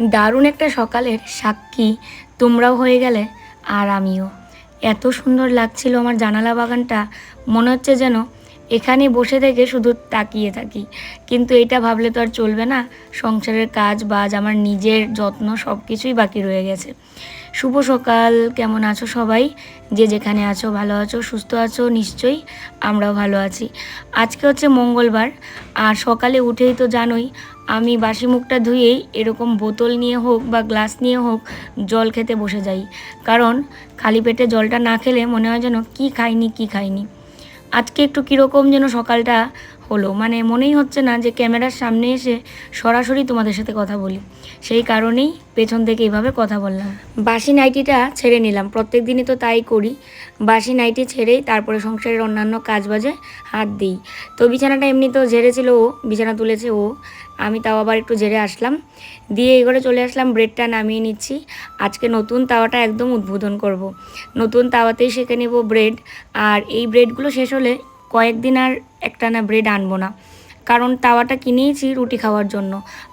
দারুণ একটা সকালের সাক্ষী, তোমরাও হয়ে গেলে আর আমিও। এত সুন্দর লাগছিল আমার জানালা বাগানটা, মনে হচ্ছে যেন এখানে বসে থেকে শুধু তাকিয়ে থাকি। কিন্তু এটা ভাবলে তো আর চলবে না, সংসারের কাজ বাজ, আমার নিজের যত্ন সব কিছুই বাকি রয়ে গেছে। শুভ সকাল, কেমন আছো সবাই? যে যেখানে আছো, ভালো আছো, সুস্থ আছো, নিশ্চয়ই আমরাও ভালো আছি। আজকে হচ্ছে মঙ্গলবার, আর সকালে উঠেই তো জানোই, আমি বাসি মুখটা ধুয়েই এরকম বোতল নিয়ে হোক বা গ্লাস নিয়ে হোক, জল খেতে বসে যাই। কারণ খালি পেটে জলটা না খেলে মনে হয় যেন কী খাইনি কী খাইনি। আজকে একটু কীরকম যেন সকালটা হলো। মানে মনেই হচ্ছে না যে ক্যামেরার সামনে এসে সরাসরি তোমাদের সাথে কথা বলি। সেই কারণেই পেছন থেকে এইভাবে কথা বললাম। বাসি নাইটিটা ছেড়ে নিলাম। প্রত্যেক দিনই তো তাই করি। বাসি নাইটি ছেড়েই তারপরে সংসারের অন্যান্য কাজ বাজে হাত দিই। তো বিছানাটা এমনি তো ঝেড়েছিল ও, বিছানা তুলেছে ও। আমি তাও আবার একটু ঝেড়ে আসলাম। দিয়ে এই ঘরে চলে আসলাম, ব্রেডটা নামিয়ে নিচ্ছি। আজকে নতুন তাওয়াটা একদম উদ্বোধন করব। নতুন তাওয়াতেই সেঁকে নেব ব্রেড। আর এই ব্রেডগুলো শেষ হলে কয়েকদিন আর একটা না ব্রেড আনব না। কারণ তাওয়াটা কিনেইছি রুটি খাওয়ার জন্য।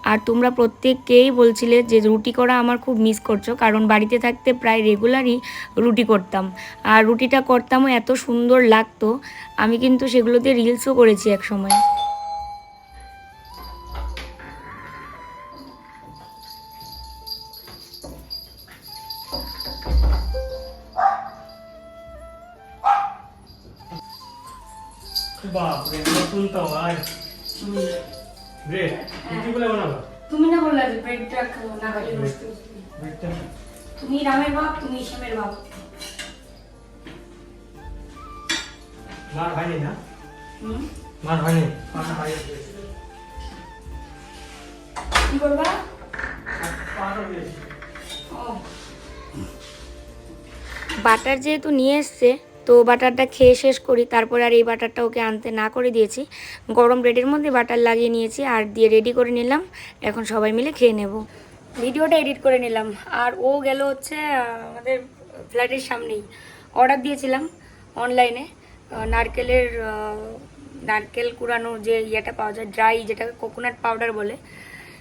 আর তোমরা প্রত্যেককেই বলছিলে যে রুটি করা আমার খুব মিস করছ, কারণ বাড়িতে থাকতে প্রায় রেগুলারই রুটি করতাম। আর রুটিটা করতামও এত সুন্দর লাগতো, আমি কিন্তু সেগুলোতে রিলসও করেছি এক সময় তুমি শ্যামের বাপ মার হয়নি না? মার হয়নি? মার হয়নি কি করবা? পার গেছে। বাটার যেহেতু নিয়ে এসছে তো বাটারটা খেয়ে শেষ করি তারপরে আর এই বাটারটা ওকে আনতে না করে দিয়েছি। গরম ব্রেডের মধ্যে বাটার লাগিয়ে নিয়েছি আর দিয়ে রেডি করে নিলাম। এখন সবাই মিলে খেয়ে নেব। ভিডিওটা এডিট করে নিলাম। আর ও গেল হচ্ছে আমাদের ফ্ল্যাটের সামনেই। অর্ডার দিয়েছিলাম অনলাইনে নারকেলের নারকেল কুড়ানোর যে ইয়েটা পাওয়া যায় ড্রাই যেটাকে কোকোনাট পাউডার বলে,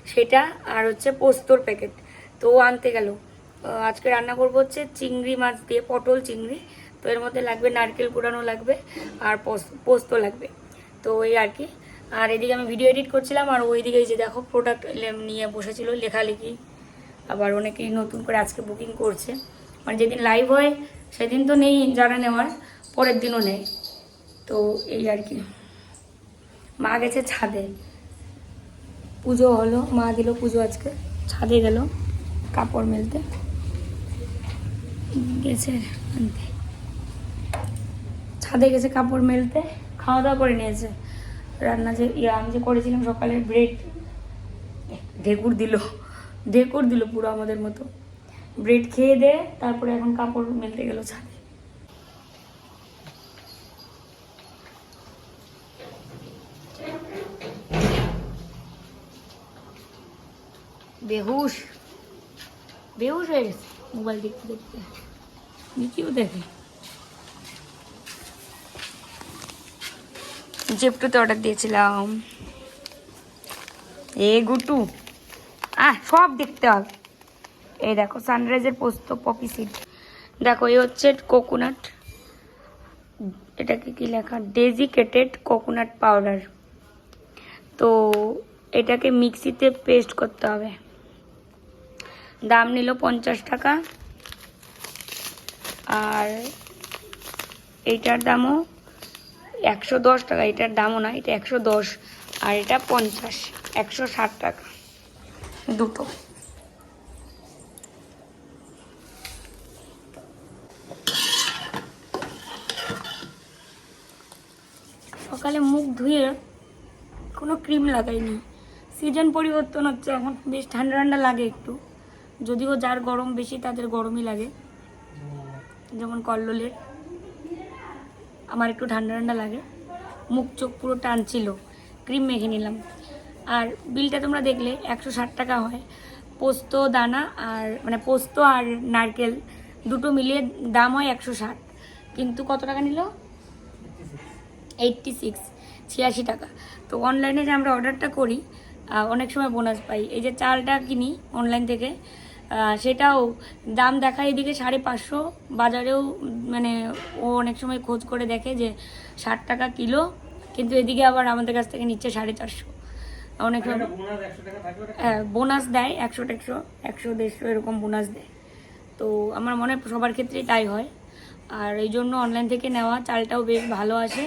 সেটা আর হচ্ছে পোস্তর প্যাকেট তো আনতে গেল। আজকে রান্না করব হচ্ছে চিংড়ি মাছ দিয়ে, পটল চিংড়ি। তো এর মধ্যে লাগবে নারকেল কুড়ানো লাগবে আর পোস- পোস্ত লাগবে। তো এই আর কি। আর এদিকে আমি ভিডিও এডিট করছিলাম আর ওইদিকে এই যে দেখো প্রোডাক্ট নিয়ে বসেছিল লেখালেখি। আবার অনেকেই নতুন করে আজকে বুকিং করছে। মানে যেদিন লাইভ হয়, সেদিন তো নেই যারা নেওয়ার, পরের দিনও নেই। তো এই আর কি। মা গেছে ছাদে। পুজো হলো, মা দিল পুজো আজকে। ছাদে গেল কাপড় মেলতে। গেছে আনতে। ছাদে গেছে কাপড় মেলতে খাওয়া দাওয়া করে নিয়েছে। রান্না যে ইয়ে আমি যে করেছিলাম সকালের ব্রেড ঢেকুর দিল। ঢেকুর দিল পুরো আমাদের মতো। ব্রেড খেয়ে দে তারপরে এখন কাপড় মেলতে গেল ছাদে। বেহুশ। বেহুশ হয়ে গেছে মোবাইল দেখতে দেখতে। নিচেও দেখে। জেপটুতে অর্ডার দিয়েছিলাম। এ গুটু। আহ সব দেখতে হবে। এই দেখো সানরাইজের পোস্ত পপি সিড দেখো, এই হচ্ছে কোকোনাট এটাকে কি লেখা? ডেজিকেটেড কোকোনাট পাউডার তো এটাকে মিক্সিতে পেস্ট করতে হবে। দাম নিল পঞ্চাশ টাকা। আর এইটার দামও একশো দশ টাকা। এটার দামও না, এটা একশো দশ। আর এটা পঞ্চাশ, একশো ষাট টাকা। দুটো। সকালে মুখ ধুয়ে কোনো ক্রিম লাগাইনি। সিজন পরিবর্তন হচ্ছে এখন, বেশ ঠান্ডা ঠান্ডা লাগে একটু। যদিও যার গরম বেশি, তাদের গরমই লাগে। যেমন কল্লোলের। আমার একটু ঠান্ডা ঠান্ডা লাগে। মুখ চোখ পুরো টানছিল, ক্রিম মেখে নিলাম। আর বিলটা তোমরা দেখলে, একশো ষাট টাকা হয়। পোস্ত, দানা আর মানে পোস্ত আর নারকেল, দুটো মিলিয়ে দাম হয় একশো ষাট। কিন্তু কত টাকা নিল? এইটটি সিক্স ছিয়াশি টাকা। তো অনলাইনে যে আমরা অর্ডারটা করি অনেক সময় বোনাস পাই। এই যে চালটা কিনি অনলাইন থেকে সেটাও দাম দেখায় এদিকে সাড়ে পাঁচশো। বাজারেও মানে ও অনেক সময় খোঁজ করে দেখে যে ষাট টাকা কিলো কিন্তু এদিকে আবার আমাদের কাছ থেকে নিচ্ছে সাড়ে চারশো। অনেক সময়? হ্যাঁ বোনাস দেয় একশো টেকশো একশো দেড়শো এরকম বোনাস দেয়। তো আমার মনে হয় সবার ক্ষেত্রেই তাই হয়। আর এই জন্য অনলাইন থেকে নেওয়া চালটাও বেশ ভালো আসে।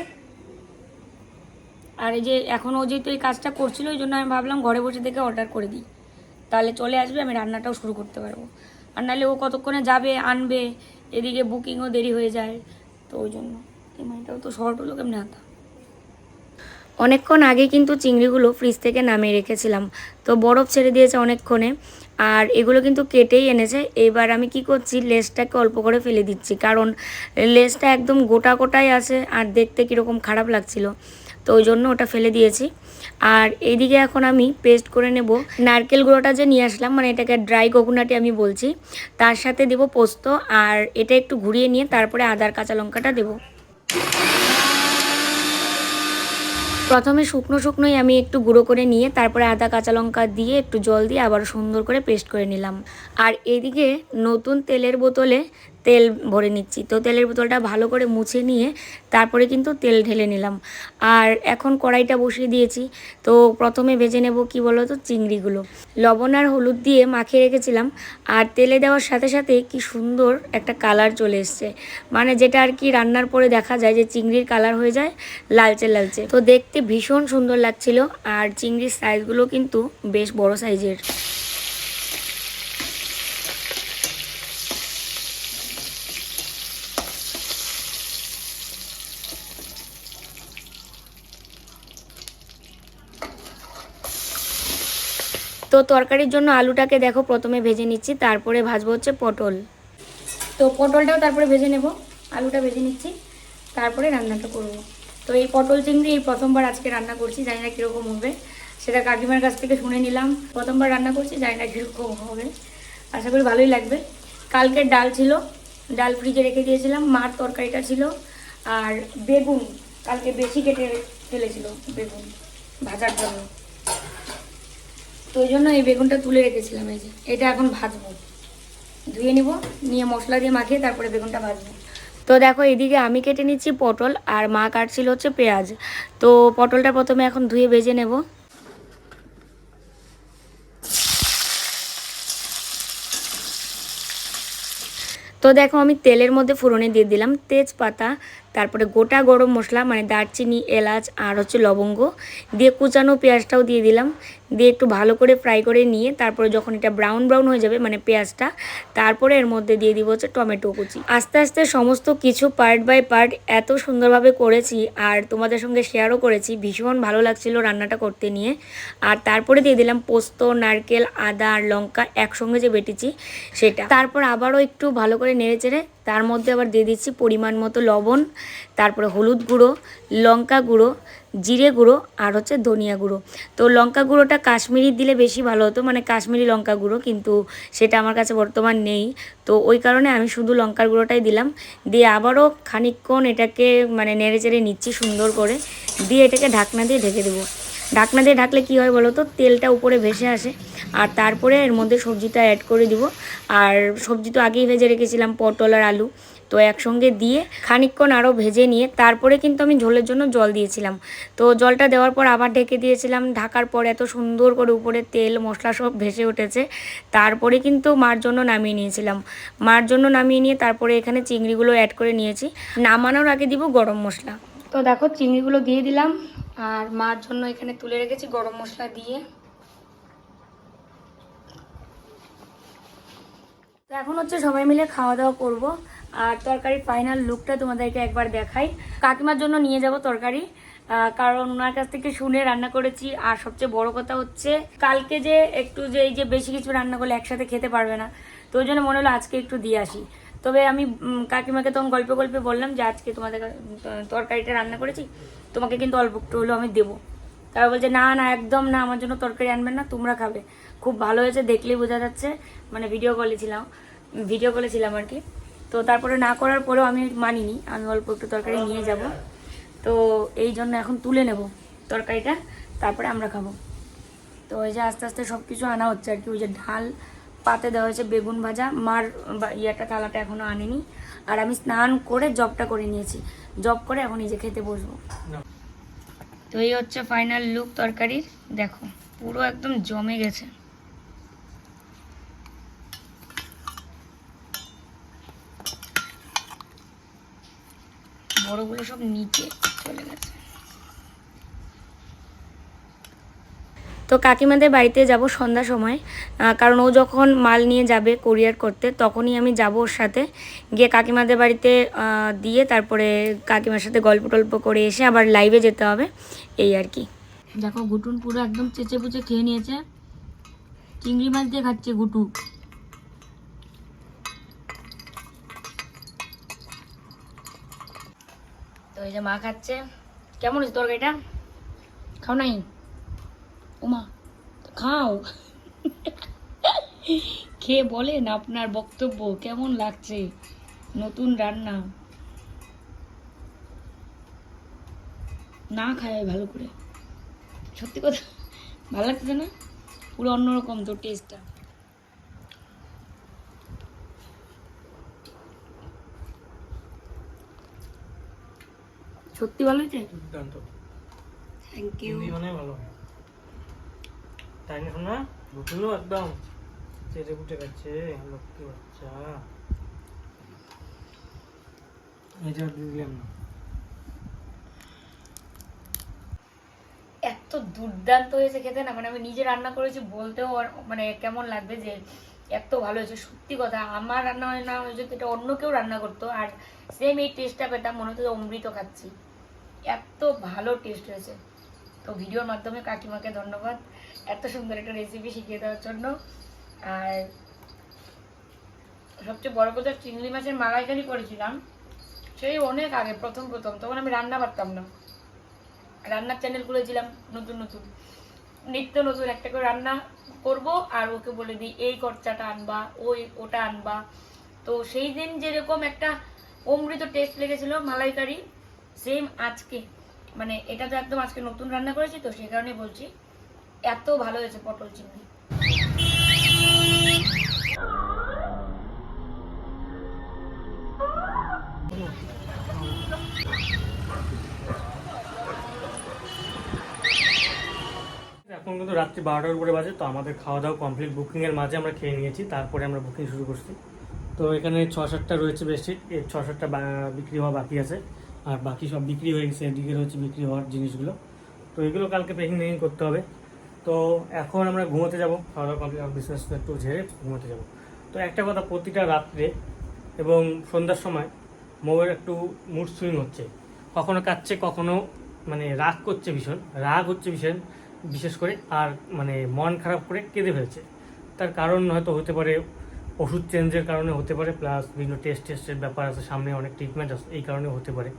আর এই যে এখন এখনও যেহেতু এই কাজটা করছিল ওই জন্য আমি ভাবলাম ঘরে বসে থেকে অর্ডার করে দিই। তাহলে চলে আসবে, আমি রান্নাটাও শুরু করতে পারব। আর নাহলে ও কতক্ষণে যাবে, আনবে, এদিকে বুকিংও দেরি হয়ে যায়, তো ওই জন্য। এমআইটাও তো শর্ট হলো কেমনি হাতা? অনেকক্ষণ আগে কিন্তু চিংড়িগুলো ফ্রিজ থেকে নামিয়ে রেখেছিলাম, তো বরফ ছেড়ে দিয়েছে অনেকক্ষণে। আর এগুলো কিন্তু কেটেই এনেছে, এবার আমি কি করছি, লেসটাকে অল্প করে ফেলে দিচ্ছি, কারণ লেসটা একদম গোটা গোটাই আছে, আর দেখতে কীরকম খারাপ লাগছিল। তো ওই জন্য ওটা ফেলে দিয়েছি। আর এইদিকে এখন আমি পেস্ট করে নেব। নারকেল গুঁড়োটা যে নিয়ে আসলাম মানে এটাকে ড্রাই কোকোনাটি আমি বলছি, তার সাথে দেব পোস্ত আর এটা একটু ঘুরিয়ে নিয়ে তারপরে আদার কাঁচা লঙ্কাটা দেবো। প্রথমে শুকনো শুকনোই আমি একটু গুঁড়ো করে নিয়ে তারপরে আদা কাঁচা লঙ্কা দিয়ে একটু জল দিয়ে আবার সুন্দর করে পেস্ট করে নিলাম। আর এদিকে নতুন তেলের বোতলে তেল ভরে নিচ্ছি। তো তেলের বোতলটা ভালো করে মুছে নিয়ে তারপরে কিন্তু তেল ঢেলে নিলাম। আর এখন কড়াইটা বসিয়ে দিয়েছি। তো প্রথমে ভেজে নেব কি বলো তো চিংড়িগুলো। লবণ আর হলুদ দিয়ে মাখিয়ে রেখেছিলাম। আর তেলে দেওয়ার সাথে সাথে কি সুন্দর একটা কালার চলে এসছে। মানে যেটা আর কি রান্নার পরে দেখা যায় যে চিংড়ির কালার হয়ে যায়, লালচে লালচে। তো দেখতে ভীষণ সুন্দর লাগছিল। আর চিংড়ির সাইজগুলো কিন্তু বেশ বড় সাইজের তো তরকারির জন্য আলুটাকে দেখো প্রথমে ভেজে নিচ্ছি, তারপরে ভাজবো হচ্ছে পটল। তো পটলটাও তারপরে ভেজে নেব, আলুটা ভেজে নিচ্ছি, তারপরে রান্নাটা করব। তো এই পটল চিংড়ি এই প্রথমবার আজকে রান্না করছি, জানি না কীরকম হবে। সেটা কাকিমার কাছ থেকে শুনে নিলাম, প্রথমবার রান্না করছি, জানি না কীরকম হবে। আশা করি ভালোই লাগবে। কালকের ডাল ছিল, ডাল ফ্রিজে রেখে দিয়েছিলাম, মার তরকারিটা ছিল, আর বেগুন, কালকে বেশি কেটে ফেলেছিল বেগুন, ভাজার জন্য। তো ওই জন্য এই বেগুনটা তুলে রেখেছিলাম, এই যে। এটা এখন ভাজবো। ধুয়ে নিব, নিয়ে মশলা দিয়ে মাখিয়ে তারপরে বেগুনটা ভাজবো। তো দেখো, এদিকে আমি কেটে নিচ্ছি পটল আর মা কাটছিল হচ্ছে পেঁয়াজ। তো পটলটা প্রথমে এখন ধুয়ে ভেজে নেব। তো দেখো, আমি তেলের মধ্যে ফোড়নে দিয়ে দিলাম। তেজপাতা তারপরে গোটা গরম মশলা মানে দারচিনি, এলাচ আর হচ্ছে লবঙ্গ, দিয়ে কুচানো পেঁয়াজটাও দিয়ে দিলাম। দিয়ে একটু ভালো করে ফ্রাই করে নিয়ে তারপরে যখন এটা ব্রাউন ব্রাউন হয়ে যাবে মানে পেঁয়াজটা, তারপরে এর মধ্যে দিয়ে দিব হচ্ছে টমেটো কুচি। আস্তে আস্তে সমস্ত কিছু পার্ট বাই পার্ট এত সুন্দরভাবে করেছি আর তোমাদের সঙ্গে শেয়ারও করেছি, ভীষণ ভালো লাগছিল রান্নাটা করতে নিয়ে। আর তারপরে দিয়ে দিলাম পোস্ত, নারকেল, আদা আর লঙ্কা একসঙ্গে যে বেটেছি সেটা। তারপর আবারও একটু ভালো করে নেড়ে চেড়ে তার মধ্যে আবার দিয়ে দিচ্ছি পরিমাণ মতো লবণ, তারপরে হলুদ গুঁড়ো, লঙ্কা গুঁড়ো, জিরে গুঁড়ো আর হচ্ছে ধনিয়া গুঁড়ো। তো লঙ্কা গুঁড়োটা কাশ্মীরি দিলে বেশি ভালো হতো মানে কাশ্মীরি লঙ্কা গুঁড়ো কিন্তু সেটা আমার কাছে বর্তমান নেই। তো ওই কারণে আমি শুধু লঙ্কার গুঁড়োটাই দিলাম। দিয়ে আবারও খানিকক্ষণ এটাকে মানে নেড়ে চেড়ে নিচ্ছি সুন্দর করে, দিয়ে এটাকে ঢাকনা দিয়ে ঢেকে দেবো। ঢাকনা দিয়ে ঢাকলে কী হয় বলো তো? তেলটা উপরে ভেসে আসে আর তারপরে এর মধ্যে সবজিটা অ্যাড করে দিব। আর সবজি তো আগেই ভেজে রেখেছিলাম, পটল আর আলু। তো একসঙ্গে দিয়ে খানিকক্ষণ আরও ভেজে নিয়ে তারপরে কিন্তু আমি ঝোলের জন্য জল দিয়েছিলাম। তো জলটা দেওয়ার পর আবার ঢেকে দিয়েছিলাম। ঢাকার পর এত সুন্দর করে উপরে তেল, মশলা সব ভেসে উঠেছে। তারপরে কিন্তু মার জন্য নামিয়ে নিয়েছিলাম। মার জন্য নামিয়ে নিয়ে তারপরে এখানে চিংড়িগুলো অ্যাড করে নিয়েছি। নামানোর আগে দিব গরম মশলা। তো দেখো, চিংড়িগুলো দিয়ে দিলাম। আর মার জন্য এখানে তুলে রেখেছি গরম মশলা দিয়ে। তো এখন হচ্ছে সবাই মিলে খাওয়া দাওয়া করব, আর তরকারির ফাইনাল লুকটা তোমাদেরকে একবার দেখাই। কাকিমার জন্য নিয়ে যাব তরকারি কারণ ওনার কাছ থেকে শুনে রান্না করেছি। আর সবচেয়ে বড় কথা হচ্ছে, কালকে যে একটু যে এই যে বেশি কিছু রান্না করলে একসাথে খেতে পারবে না, তো ওই জন্য মনে হলো আজকে একটু দিয়ে আসি। তবে আমি কাকিমাকে তখন গল্পে গল্পে বললাম যে, আজকে তোমাদের তরকারিটা রান্না করেছি, তোমাকে কিন্তু অল্প একটু হলেও আমি দেবো। তারা বলছে, না না, একদম না, আমার জন্য তরকারি আনবেন না, তোমরা খাবে। খুব ভালো হয়েছে, দেখলেই বোঝা যাচ্ছে মানে ভিডিও কলে ছিলাম ভিডিও কলে ছিলাম আর কি। তো তারপরে না করার পরেও আমি মানিনি, আমি অল্প একটু তরকারি নিয়ে যাব। তো এই জন্য এখন তুলে নেব তরকারিটা, তারপরে আমরা খাব। তো ওই যে আস্তে আস্তে সব কিছু আনা হচ্ছে আর কি, ওই যে ঢাল পাতে দেওয়া হয়েছে বেগুন ভাজা। মার ইয়েটা থালাটা এখনও আনেনি। আর আমি স্নান করে জবটা করে নিয়েছি। জব করে এখন নিজে খেতে বসবো। তো এই হচ্ছে ফাইনাল লুক তরকারির। দেখো পুরো একদম জমে গেছে। বড়গুলো সব নিচে চলে গেছে। তো কাকিমাদের বাড়িতে যাব সন্ধ্যা সময় কারণ ও যখন মাল নিয়ে যাবে কোরিয়ার করতে, তখনই আমি যাব ওর সাথে। গিয়ে কাকিমাদের বাড়িতে দিয়ে তারপরে কাকিমার সাথে গল্প টল্প করে এসে আবার লাইভে যেতে হবে, এই আর কি। দেখো, গুটুন পুরো একদম চেঁচে পুচে খেয়ে নিয়েছে। চিংড়ি মাছ দিয়ে খাচ্ছে গুটু। তো এই যে মা খাচ্ছে। কেমন হয়েছে তরকারিটা? খাও নাই? ওমা খাও। খেয়ে বলেন আপনার বক্তব্য? কেমন লাগছে? নতুন রান্না। না খায় ভালো করে। সত্যি কথা ভালো লাগছে না? পুরো অন্যরকম তো টেস্টটা সত্যি ভালো হয়েছে? থ্যাংক ইউ মানে ভালো তাই না শোনা বুঝলো একদম চেটে পুটে খাচ্ছে লক্ষ্মী বাচ্চা। এটা দিলাম না। এত দুর্দান্ত হয়েছে খেতে না মানে আমি নিজে রান্না করেছি বলতেও মানে কেমন লাগবে যে এত ভালো হয়েছে, সত্যি কথা। আমার রান্না হয় না হয়েছে এটা অন্য কেউ রান্না করতো, আর সেম এই টেস্টটা পেতাম, মনে হতো অমৃত খাচ্ছি। এত ভালো টেস্ট হয়েছে। তো ভিডিওর মাধ্যমে কাকিমাকে ধন্যবাদ। এত সুন্দর একটা রেসিপি শিখিয়ে দেওয়ার জন্য। আর সবচেয়ে বড় কথা, চিংড়ি মাছের মালাইকারি করেছিলাম। সেই অনেক আগে, প্রথম প্রথম, তখন আমি রান্না পারতাম না। রান্নার চ্যানেল খুলেছিলাম নতুন নতুন। নিত্য নতুন একটা করে রান্না করব, আর ওকে বলে দিই, এই খরচাটা আনবা, ওই ওটা আনবা। তো সেই দিন যেরকম একটা অমৃত টেস্ট লেগেছিল মালাইকারি সেম আজকে। মানে এটা তো একদম আজকে নতুন রান্না করেছি তো, সেই কারণে বলছি। এত ভালো হয়েছে পটল চিংড়ি। এখন কিন্তু রাত্রি বারোটার উপরে বাজে, তো আমাদের খাওয়া দাওয়া কমপ্লিট বুকিংয়ের মাঝে আমরা খেয়ে নিয়েছি, তারপরে আমরা বুকিং শুরু করছি। তো এখানে ছ সাতটা রয়েছে বেডশিট এই ছ সাতটা বিক্রি হওয়া বাকি আছে, আর বাকি সব বিক্রি হয়ে গেছে, এদিকে রয়েছে বিক্রি হওয়ার জিনিসগুলো। তো এগুলো কালকে প্যাকিং করতে হবে। তো এখন আমরা ঘুমোতে যাব, খাওয়া দাওয়া কমপ্লিট বিজনেস একটু ঝেড়ে ঘুমোতে যাব। তো একটা কথা, প্রতিটা রাত্রে এবং সন্ধ্যার সময় মোবাইল একটু মুড সুইং হচ্ছে। কখনো কাচ্ছে কখনো মানে রাগ করছে ভীষণ, রাগ হচ্ছে ভীষণ, বিশেষ করে আর মানে মন খারাপ করে কেঁদে ফেলছে। তার কারণ হয়তো হতে পারে ওষুধ চেঞ্জের কারণে হতে পারে প্লাস বিভিন্ন টেস্ট টেস্টের ব্যাপার আছে, সামনে অনেক ট্রিটমেন্ট আছে, এই কারণে হতে পারে।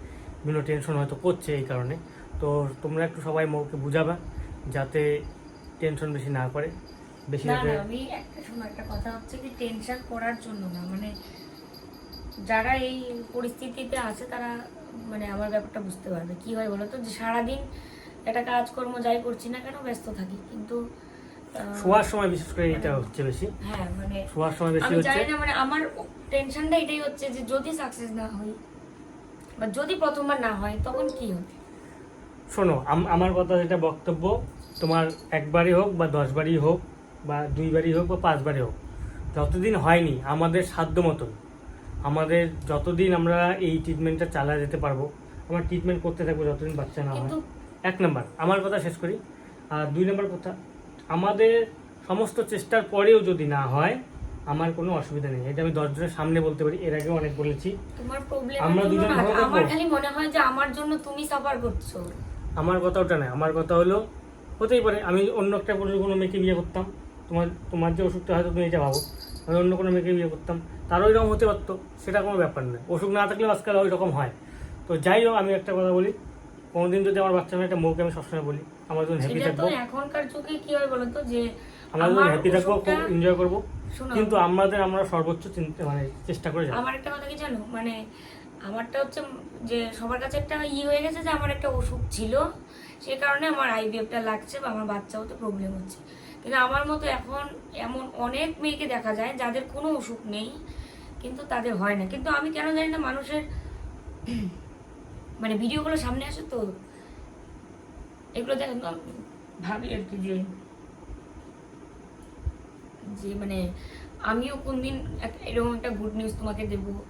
বিভিন্ন টেনশন হয়তো করছে এই কারণে। তো তোমরা একটু সবাই মৌকে বুঝাবা, যাতে টেনশন বেশি না করে। বেশি না আমি একটা শোনো একটা কথা হচ্ছে কি টেনশন করার জন্য না মানে যারা এই পরিস্থিতিতে আছে তারা মানে আমার ব্যাপারটা বুঝতে পারবে। কি হয় বলো তো? যে সারাদিন একটা কাজকর্ম যাই করছি না কেন ব্যস্ত থাকি। কিন্তু শোয়ার সময় বিশেষ করে এটা হচ্ছে বেশি। হ্যাঁ মানে শোয়ার সময় বেশি হচ্ছে। আমি জানি না মানে আমার টেনশনটা এটাই হচ্ছে যে যদি সাকসেস না হই বা যদি প্রথমবার না হয় তখন কি হবে শোনো আম- আমার কথা যেটা বক্তব্য তোমার একবারই হোক বা দশবারই হোক বা দুইবারই হোক বা পাঁচবারই হোক যতদিন হয়নি আমাদের সাধ্য মতন আমাদের যতদিন আমরা এই ট্রিটমেন্টটা চালা যেতে পারব আমার ট্রিটমেন্ট করতে থাকব যতদিন বাচ্চা না হয়। এক নম্বর আমার কথা শেষ করি। আর দুই নম্বর কথা আমাদের সমস্ত চেষ্টার পরেও যদি না হয় আমার কোনো অসুবিধা নেই। এটা আমি দশজনের সামনে বলতে পারি এর আগেও অনেক বলেছি। তোমার প্রবলেম আমরা দুজন আমার খালি মনে হয় যে আমার জন্য তুমি সাফার করছ। আমার কথা ওটা নয় আমার কথা হলো হতেই পারে আমি অন্য একটা কোনো কোনো মেয়েকে বিয়ে করতাম তোমার তোমার যে অসুখটা হয়তো তুমি এটা ভাবো আমি অন্য কোনো মেয়েকে বিয়ে করতাম তারও এরকম হতে পারতো সেটা কোনো ব্যাপার নয় অসুখ না থাকলেও আজকাল ওই রকম হয়। তো যাই হোক আমি একটা কথা বলি কোনোদিন যদি আমার বাচ্চা মেয়ে একটা মৌকে আমি সবসময় বলি আমার যখন হ্যাপি থাকব। এখনকার যুগে কি হয় বলতো যে আমরা যখন হ্যাপি থাকব খুব এনজয় করব কিন্তু আমাদের আমরা সর্বোচ্চ চিন্তা মানে চেষ্টা করে যাব। আমার একটা কথা কি জানো? মানে আমারটা হচ্ছে যে সবার কাছে একটা ই হয়ে গেছে যে আমার একটা অসুখ ছিল, সে কারণে আমার আইভিএফটা লাগছে বা আমার বাচ্চা হতে প্রবলেম হচ্ছে। কিন্তু আমার মতো এখন এমন অনেক মেয়েকে দেখা যায় যাদের কোনো অসুখ নেই, কিন্তু তাদের হয় না। কিন্তু আমি কেন জানি না মানুষের মানে ভিডিওগুলো সামনে আসে তো, এগুলো দেখেন ভাবি আর কি যে যে মানে আমিও কোনদিন এক- এরকম একটা গুড নিউজ তোমাকে দেবো।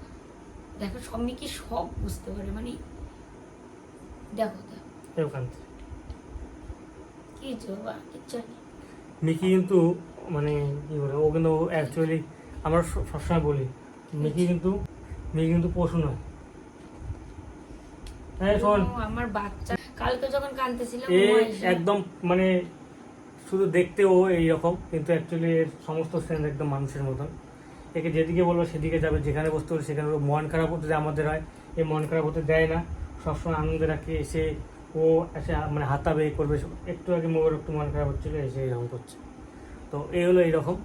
দেখো সব মেয়ে কি সব বুঝতে পারে মানে দেখো কি বাবা কিচ্ছু মিকি কিন্তু মানে কি বলে ও কিন্তু অ্যাকচুয়ালি আমরা সবসময় বলি মিকি কিন্তু মিকি কিন্তু পশু নয়। হ্যাঁ শোন। আমার বাচ্চা। কালকে যখন কাঁদতেছিলাম ও একদম মানে শুধু দেখতে ও এইরকম কিন্তু অ্যাকচুয়ালি এর সমস্ত সেন্স একদম মানুষের মতন। একে যেদিকে বলব সেদিকে যাবে। যেখানে বসতে বলবে সেখানে। মন খারাপ হতে আমাদের হয়। এই মন খারাপ হতে দেয় না। সবসময় আনন্দে রাখে এসে ও এসে মানে হাতাবে এ করবে। একটু আগে মোবাইল একটু মন খারাপ হচ্ছিল এসে এরকম করছে। তো এই হলো এইরকম।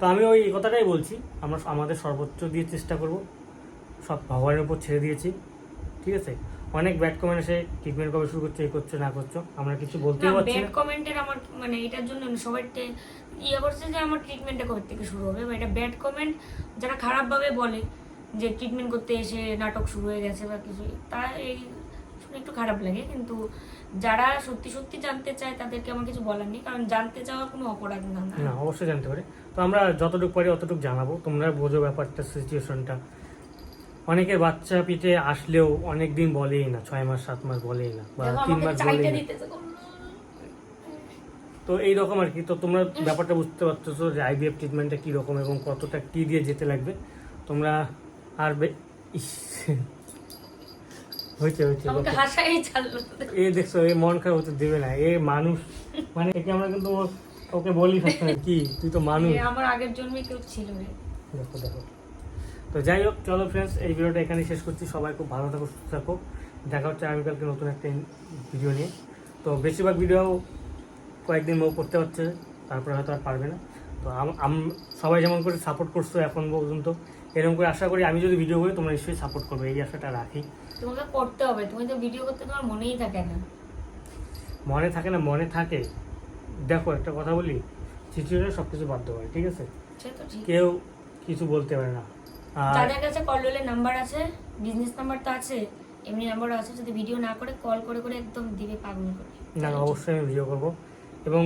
তো আমি ওই কথাটাই বলছি। আমরা আমাদের সর্বোচ্চ দিয়ে চেষ্টা করব। সব ভগবানের উপর ছেড়ে দিয়েছি। ঠিক আছে? অনেক ব্যাড কমেন্ট এসে ট্রিটমেন্ট কবে শুরু করছ এই করছ না করছ আমরা কিছু বলতেও পারছি ব্যাড কমেন্টের আমার মানে এটার জন্য না, সবাই টে- ইয়ে করছে যে আমার ট্রিটমেন্টটা কবে থেকে শুরু হবে। বা এটা ব্যাড কমেন্ট যারা খারাপভাবে বলে যে ট্রিটমেন্ট করতে এসে নাটক শুরু হয়ে গেছে বা কিছু তা এই শুনে একটু খারাপ লাগে। কিন্তু যারা সত্যি সত্যি জানতে চায় তাদেরকে আমার কিছু বলার নেই। কারণ জানতে চাওয়া কোনো অপরাধ না না। অবশ্যই জানতে পারে। তো আমরা যতটুকু পারি অতটুকু জানাব। তোমরা বোঝো ব্যাপারটা সিচুয়েশনটা অনেকের বাচ্চা পিঠে আসলেও অনেক দিন বলেই না ছয় মাস সাত মাস বলেই না বা তিন মাস বলেই না। তো এইরকম আর কি। তো তোমরা ব্যাপারটা বুঝতে পারতেছো যে আইবিএফ ট্রিটমেন্টটা কীরকম এবং কতটা কী দিয়ে যেতে লাগবে। তোমরা আর হয়েছে হয়েছে এ দেখছ এ মন খারাপ হতে দেবে না। এ মানুষ। মানে একে আমরা কিন্তু ওকে বলি সবসময় কি? তুই তো মানুষ। আমার আগের জন্মে কেউ ছিল দেখো দেখো। তো যাই হোক চলো ফ্রেন্ডস এই ভিডিওটা এখানে শেষ করছি। সবাই খুব ভালো থাকো সুস্থ থাকো। দেখা হচ্ছে আগামীকালকে নতুন একটা ভিডিও নিয়ে। তো বেশিরভাগ ভিডিও কয়েকদিন মৌ করতে হচ্ছে তারপরে হয়তো আর পারবে না। তো সবাই যেমন করে সাপোর্ট করছ এখন পর্যন্ত এরকম করে আশা করি আমি যদি ভিডিও করি তোমরা নিশ্চয়ই সাপোর্ট করবে এই আশাটা রাখি। তোমাকে করতে হবে তুমি তো ভিডিও করতে তোমার মনেই থাকে না। মনে থাকে না মনে থাকে। দেখো একটা কথা বলি সিচুয়েশনে সব কিছু বাধ্য হয় ঠিক আছে? কেউ কিছু বলতে পারে না। যাদের কাছে কলডোলের নাম্বার আছে বিজনেস নাম্বার তো আছে এমনি নাম্বারও আছে যদি ভিডিও না করে কল করে করে একদম দিবে পাগল করে। না না, অবশ্যই আমি ভিডিও করব। এবং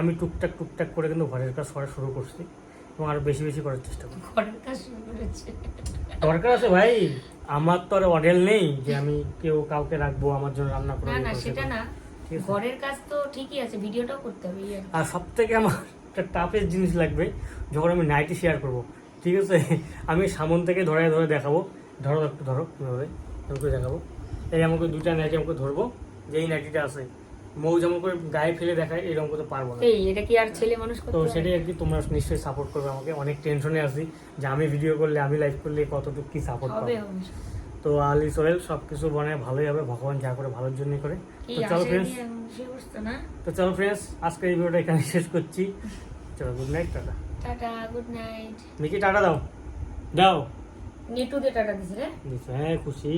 আমি টুকটাক টুকটাক করে কিন্তু ঘরের কাজ করা শুরু করছি এবং আরও বেশি বেশি করার চেষ্টা করব ঘরের কাজ শুরু করেছে। দরকার আছে ভাই আমার তো আর অডেল নেই যে আমি কেউ কাউকে রাখব আমার জন্য রান্না করে না না সেটা না? ঘরের কাজ তো ঠিকই আছে ভিডিওটাও করতে হবে আর সব থেকে আমার একটা টাফেস্ট জিনিস লাগবে যখন আমি নাইটি শেয়ার করব। ঠিক আছে? আমি সামন থেকে ধরে ধরে দেখাবো। ধরো একটু ধরো কীভাবে করে দেখাবো। এই আমাকে দুটা নাইটি আমাকে ধরবো যে এই নাইটিটা আছে। মৌ যেমন করে গায়ে ফেলে দেখায় এরকম করতে পারব না। এই এটা কি আর ছেলে মানুষ তো সেটাই আর কি তোমরা নিশ্চয়ই সাপোর্ট করবে আমাকে। অনেক টেনশনে আছি যে আমি ভিডিও করলে আমি লাইভ করলে কতটুকু কি সাপোর্ট পাবো। তো আলি সোহেল সব কিছু মানে ভালোই হবে ভগবান যা করে ভালোর জন্যই করে। তো চলো ফ্রেন্ডস তো চলো ফ্রেন্ডস আজকে এই ভিডিওটা এখানে শেষ করছি। চলো good night tata. Tata good night Mickey tata দাও। দাও। নেটু দিয়ে টাটা দিছে রে। হ্যাঁ খুশি।